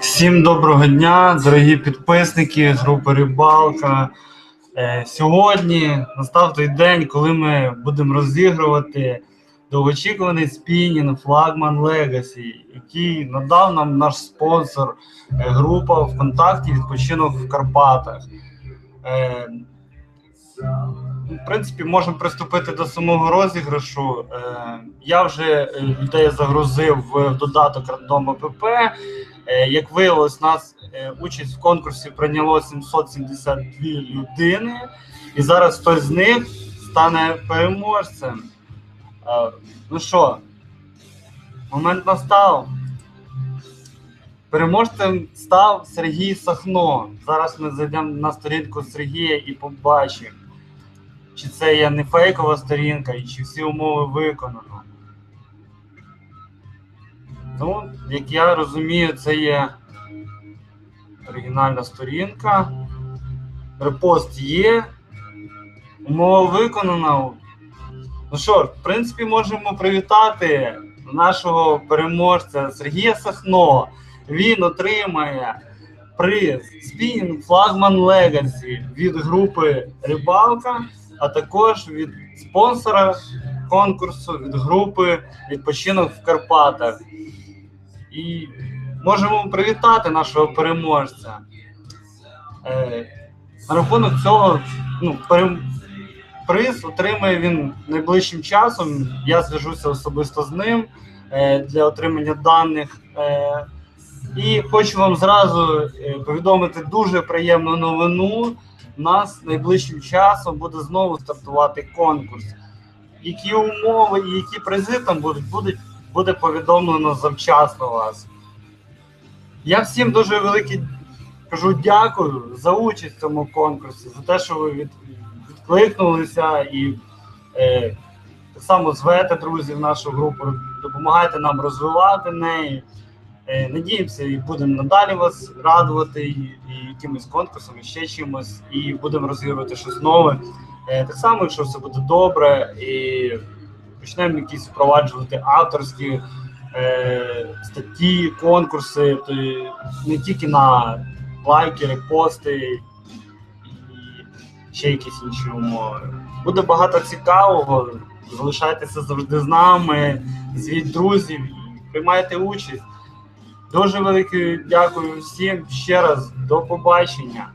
Всім доброго дня, дорогі підписники групи Рибалка. Е, Сьогодні настав той день, коли ми будемо розігрувати довгоочікуваний спінінг флагман Legacy, який надав нам наш спонсор е, група ВКонтакті відпочинок в Карпатах. В принципі, можемо приступити до самого розіграшу. Е, Я вже е, людей загрузив в додаток Рандом АПП. Е, Як виявилось, нас участь в конкурсі прийняло 772 людини, і зараз хтось з них стане переможцем. Ну що, момент настав. Переможцем став Сергій Сахно. Зараз ми зайдемо на сторінку Сергія і побачимо, чи це є не фейкова сторінка, і чи всі умови виконано. Ну, як я розумію, це є оригінальна сторінка. Репост є. Умова виконана. Ну що, в принципі, можемо привітати нашого переможця Сергія Сахно. Він отримає приз Спінінг Флагман Legacy від групи Рибалка, а також від спонсора конкурсу від групи Відпочинок в Карпатах. І можемо привітати нашого переможця. Е, на рахунок цього, ну, приз отримає він найближчим часом. Я зв'яжуся особисто з ним е, для отримання даних. І хочу вам зразу е, повідомити дуже приємну новину. У нас найближчим часом буде знову стартувати конкурс. Які умови і які призи там будуть, будуть буде повідомлено завчасно вас. Я всім дуже велике кажу дякую за участь в цьому конкурсі, за те, що ви від, відкликнулися і е, так само звете друзів нашу групу, допомагаєте нам розвивати неї. Е, надіємося, і будемо надалі вас радувати і, і якимись конкурсами, ще чимось, і будемо розігрувати щось нове. Е, так само, якщо все буде добре, і почнемо якісь впроваджувати авторські е, статті, конкурси, то не тільки на лайки, репости і ще якісь інші умови. Буде багато цікавого. Залишайтеся завжди з нами, звіть друзів і приймайте участь. Дуже велике дякую всім ще раз. До побачення.